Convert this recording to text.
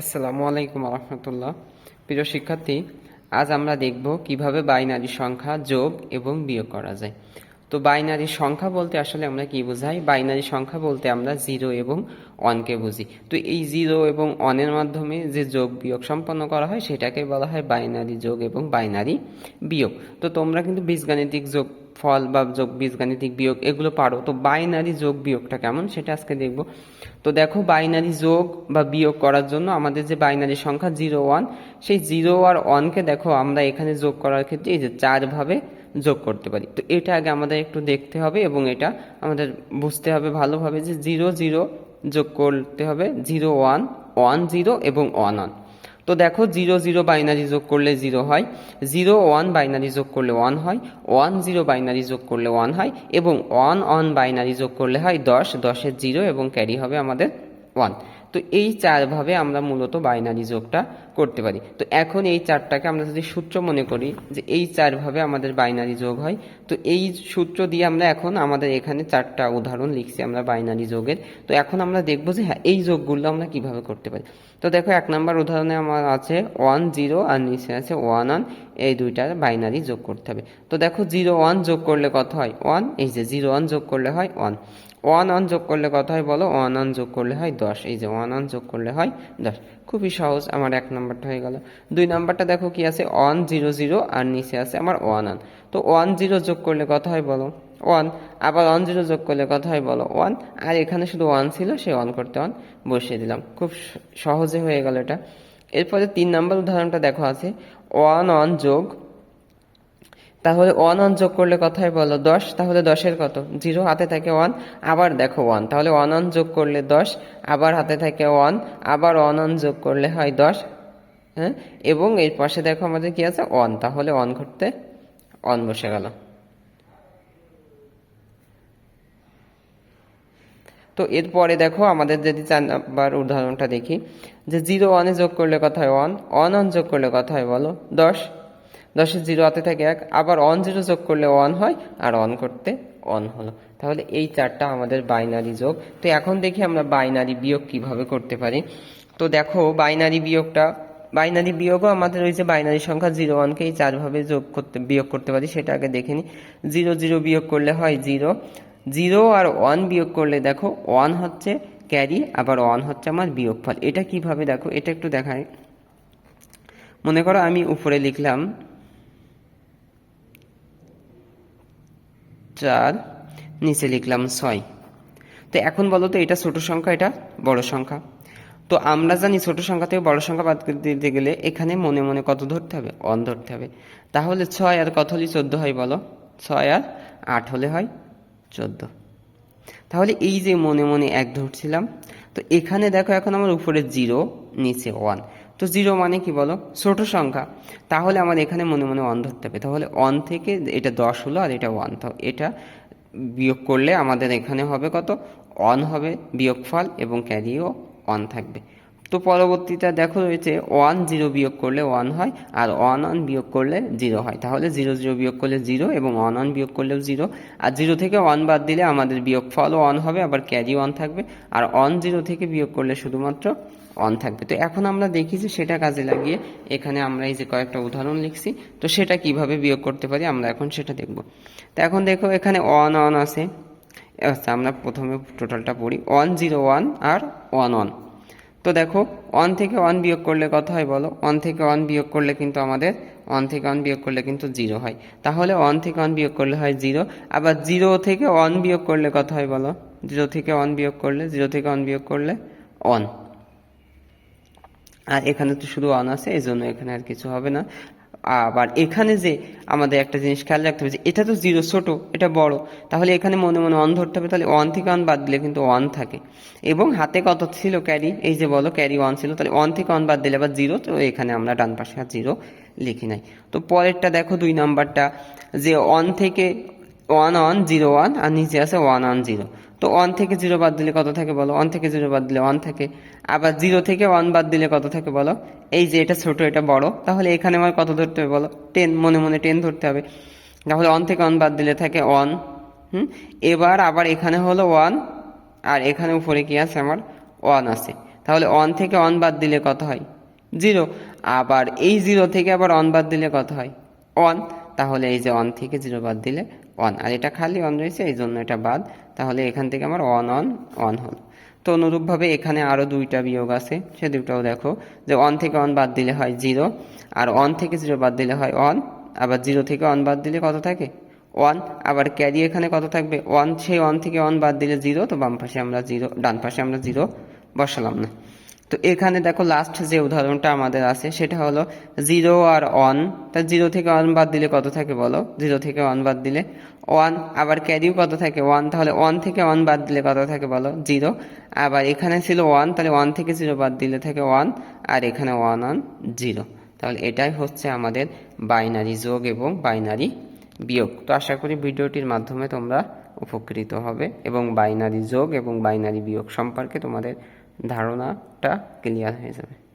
আসসালামু আলাইকুম রহমতুল্লাহ। প্রিয় শিক্ষার্থী, আজ আমরা দেখব কীভাবে বাইনারি সংখ্যা যোগ এবং বিয়োগ করা যায়। তো বাইনারি সংখ্যা বলতে আসলে আমরা কি বোঝাই? বাইনারি সংখ্যা বলতে আমরা জিরো এবং অনকে বুঝি। তো এই জিরো এবং অনের মাধ্যমে যে যোগ বিয়োগ সম্পন্ন করা হয়, সেটাকে বলা হয় বাইনারি যোগ এবং বাইনারি বিয়োগ। তো তোমরা কিন্তু বীজগাণিতিক যোগ ফল বা যোগ বীজগাণিতিক বিয়োগ এগুলো পারো। তো বাইনারি যোগ বিয়োগটা কেমন সেটা আজকে দেখব। তো দেখো বাইনারি যোগ বা বিয়োগ করার জন্য আমাদের যে বাইনারি সংখ্যা জিরো ওয়ান সেই জিরো আর ওয়ানকে দেখো আমরা এখানে যোগ করার ক্ষেত্রে এই যে চার ভাবে যোগ করতে পারি। তো এটা আগে আমাদের একটু দেখতে হবে এবং এটা আমাদের বুঝতে হবে ভালোভাবে যে জিরো জিরো যোগ করতে হবে, জিরো ওয়ান ওয়ান জিরো এবং ওয়ান ওয়ান। তো দেখো জিরো জিরো বাইনারি যোগ করলে জিরো হয়, জিরো ওয়ান বাইনারি যোগ করলে ওয়ান হয়, ওয়ান জিরো বাইনারি যোগ করলে ওয়ান হয় এবং ওয়ান ওয়ান বাইনারি যোগ করলে হয় দশ, দশের জিরো এবং ক্যারি হবে আমাদের ওয়ান। তো এই চারভাবে আমরা মূলত বাইনারি যোগটা করতে পারি। তো এখন এই চারটাকে আমরা যদি সূত্র মনে করি যে এই চারভাবে আমাদের বাইনারি যোগ হয়, তো এই সূত্র দিয়ে আমরা এখন আমাদের এখানে চারটা উদাহরণ লিখছি আমরা বাইনারি যোগের। তো এখন আমরা দেখব যে হ্যাঁ এই যোগগুলো আমরা কীভাবে করতে পারি। তো দেখো এক নম্বর উদাহরণে আমার আছে ওয়ান জিরো আর নিচে আছে ওয়ান ওয়ান এই দুইটার বাইনারি যোগ করতে হবে। তো দেখো জিরো ওয়ান যোগ করলে কত হয়? ওয়ান এই যে জিরো ওয়ান যোগ করলে হয় ওয়ান ওয়ান ওয়ান যোগ করলে কত হয় বলো? ওয়ান ওয়ান যোগ করলে হয় দশ। এই যে ওয়ান ওয়ান যোগ করলে হয় দশ। খুবই সহজ, আমার এক নাম্বারটা হয়ে গেল। দুই নাম্বারটা দেখো কি আছে? ওয়ান জিরো জিরো আর নিচে আছে আমার ওয়ান ওয়ান তো ওয়ান জিরো যোগ করলে কত হয় বলো? ওয়ান। আবার ওয়ান জিরো যোগ করলে কত হয় বলো? ওয়ান। আর এখানে শুধু ওয়ান ছিল, সে ওয়ান করতে ওয়ান বসিয়ে দিলাম। খুব সহজে হয়ে গেল এটা। এরপরে তিন নম্বর উদাহরণটা দেখো আছে। ওয়ান ওয়ান যোগ তাহলে ওয়ান ওয়ান যোগ করলে হয় বলো, দশ, তাহলে দশের কত? জিরো হাতে থাকে ওয়ান আবার দেখো ওয়ান তাহলে ওয়ান ওয়ান যোগ করলে দশ, আবার হাতে থাকে ওয়ান আবার ওয়ান ওয়ান যোগ করলে হয় দশ হ্যাঁ? এবং এর পাশে দেখো আমাদের কি আছে? ওয়ান তাহলে ওয়ান করতে ওয়ান বসে গেল। তো এরপরে দেখো আমাদের যদি চার নাম্বার উদাহরণটা দেখি, যে জিরো ওয়ানে যোগ করলে কত হয় ওয়ান ওয়ান ওয়ান যোগ করলে কত হয় বলো, দশ দশের জিরো হাতে থাকে এক, আবার ওয়ান জিরো যোগ করলে ওয়ান হয়, আর অন করতে অন হলো। তাহলে এই চারটা আমাদের বাইনারি যোগ। তো এখন দেখি আমরা বাইনারি বিয়োগ কীভাবে করতে পারি। তো দেখো বাইনারি বিয়োগটা বাইনারি বিয়োগও আমাদের ওই যে বাইনারি সংখ্যা জিরো ওয়ানকে এই চারভাবে যোগ করতে, বিয়োগ করতে পারি, সেটা আগে দেখে নিই জিরো জিরো বিয়োগ করলে হয় জিরো জিরো আর ওয়ান বিয়োগ করলে দেখো ওয়ান হচ্ছে ক্যারি আবার ওয়ান হচ্ছে আমার বিয়োগফল। এটা কীভাবে দেখো? এটা একটু দেখায় মনে করো আমি উপরে লিখলাম চার, নিচে লিখলাম ছয়। তো এখন বলো তো, এটা ছোট সংখ্যা, এটা বড় সংখ্যা। তো আমরা জানি ছোট সংখ্যা থেকে বড় সংখ্যা বাদ দিতে গেলে এখানে মনে মনে কত ধরতে হবে? অন ধরতে হবে। তাহলে ছয় আর কত হলে চোদ্দ হয় বলো? ছয় আর আট হলে হয় চোদ্দ। তাহলে এই যে মনে মনে এক ধরছিলাম, তো এখানে দেখো এখন আমার উপরে জিরো, নিচে ওয়ান। তো জিরো মানে কি বলো? ছোট সংখ্যা। তাহলে আমার এখানে মনে মনে অন ধরতে হবে। তাহলে অন থেকে এটা দশ হলো আর এটা ওয়ান তো এটা বিয়োগ করলে আমাদের এখানে হবে কত? অন হবে বিয়োগফল এবং ক্যারিও অন থাকবে। তো পরবর্তীটা দেখো রয়েছে ওয়ান জিরো বিয়োগ করলে ওয়ান হয় আর ওয়ান ওয়ান বিয়োগ করলে জিরো হয়। তাহলে জিরো জিরো বিয়োগ করলে জিরো এবং ওয়ান ওয়ান বিয়োগ করলেও জিরো আর জিরো থেকে ওয়ান বাদ দিলে আমাদের বিয়োগ ফলও অন হবে, আবার ক্যারি ওয়ান থাকবে। আর ওয়ান জিরো থেকে বিয়োগ করলে শুধুমাত্র অন থাকবে। তো এখন আমরা দেখি যে সেটা কাজে লাগিয়ে এখানে আমরা এই যে কয়েকটা উদাহরণ লিখছি। তো সেটা কীভাবে বিয়োগ করতে পারি আমরা এখন সেটা দেখব। তো এখন দেখো এখানে ওয়ান ওয়ান আছে। আচ্ছা আমরা প্রথমে টোটালটা পড়ি। ওয়ান জিরো ওয়ান আর ওয়ান ওয়ান তো দেখো ওয়ান থেকে ওয়ান বিয়োগ করলে কত হয় বলো? অন থেকে ওয়ান বিয়োগ করলে কিন্তু আমাদের ওয়ান থেকে ওয়ান বিয়োগ করলে কিন্তু জিরো হয়। তাহলে ওয়ান থেকে ওয়ান বিয়োগ করলে হয় জিরো আবার জিরো থেকে ওয়ান বিয়োগ করলে কত হয় বলো? জিরো থেকে ওয়ান বিয়োগ করলে জিরো থেকে ওয়ান বিয়োগ করলে ওয়ান আর এখানে তো শুধু অন আছে এই জন্য এখানে আর কিছু হবে না। আবার এখানে যে আমাদের একটা জিনিস খেয়াল রাখতে হবে যে এটা তো জিরো ছোটো, এটা বড়। তাহলে এখানে মনে মনে অন ধরতে হবে, তাহলে ওয়ান থেকে ওয়ান বাদ দিলে কিন্তু ওয়ান থাকে। এবং হাতে কত ছিল ক্যারি এই যে বলো ক্যারি ওয়ান ছিল, তাহলে ওয়ান থেকে ওয়ান বাদ দিলে আবার জিরো তো এখানে আমরা ডান পাশে আর জিরো লিখি নাই। তো পরেরটা দেখো দুই নাম্বারটা, যে ওয়ান থেকে ওয়ান ওয়ান জিরো ওয়ান আর নিচে আছে ওয়ান ওয়ান জিরো তো ওয়ান থেকে জিরো বাদ দিলে কত থাকে বলো? ওয়ান থেকে জিরো বাদ দিলে ওয়ান থাকে। আবার জিরো থেকে ওয়ান বাদ দিলে কত থাকে বলো? এই যে এটা ছোট, এটা বড়, তাহলে এখানে আমার কত ধরতে হবে বলো? টেন মনে মনে টেন ধরতে হবে। তাহলে ওয়ান থেকে ওয়ান বাদ দিলে থাকে ওয়ান হুম? এবার আবার এখানে হলো ওয়ান আর এখানে উপরে কি আছে আমার? ওয়ান আছে। তাহলে ওয়ান থেকে ওয়ান বাদ দিলে কত হয়? জিরো আবার এই জিরো থেকে আবার ওয়ান বাদ দিলে কত হয়? অন তাহলে এই যে অন থেকে জিরো বাদ দিলে অন আর এটা খালি অন রয়েছে, এই জন্য এটা বাদ। তাহলে এখান থেকে আমার অন অন অন হলো। তো অনুরূপভাবে এখানে আরও দুইটা বিয়োগ আছে, সে দুটাও দেখো, যে অন থেকে অন বাদ দিলে হয় জিরো আর অন থেকে জিরো বাদ দিলে হয় অন আবার জিরো থেকে অন বাদ দিলে কত থাকে? ওয়ান আবার ক্যারি এখানে কত থাকবে? ওয়ান সেই ওয়ান থেকে ওয়ান বাদ দিলে জিরো তো বাম পাশে আমরা জিরো ডান পাশে আমরা জিরো বসালাম না। তো এখানে দেখো লাস্ট যে উদাহরণটা আমাদের আছে, সেটা হলো জিরো আর অন তা জিরো থেকে ওয়ান বাদ দিলে কত থাকে বলো? জিরো থেকে ওয়ান বাদ দিলে ওয়ান আবার ক্যারিও কত থাকে? ওয়ান তাহলে ওয়ান থেকে ওয়ান বাদ দিলে কত থাকে বলো? জিরো আবার এখানে ছিল ওয়ান তাহলে ওয়ান থেকে জিরো বাদ দিলে থাকে ওয়ান আর এখানে ওয়ান ওয়ান জিরো তাহলে এটাই হচ্ছে আমাদের বাইনারি যোগ এবং বাইনারি বিয়োগ। তো আশা করি ভিডিওটির মাধ্যমে তোমরা উপকৃত হবে এবং বাইনারি যোগ এবং বাইনারি বিয়োগ সম্পর্কে তোমাদের ধারণাটা ক্লিয়ার হয়ে যাবে।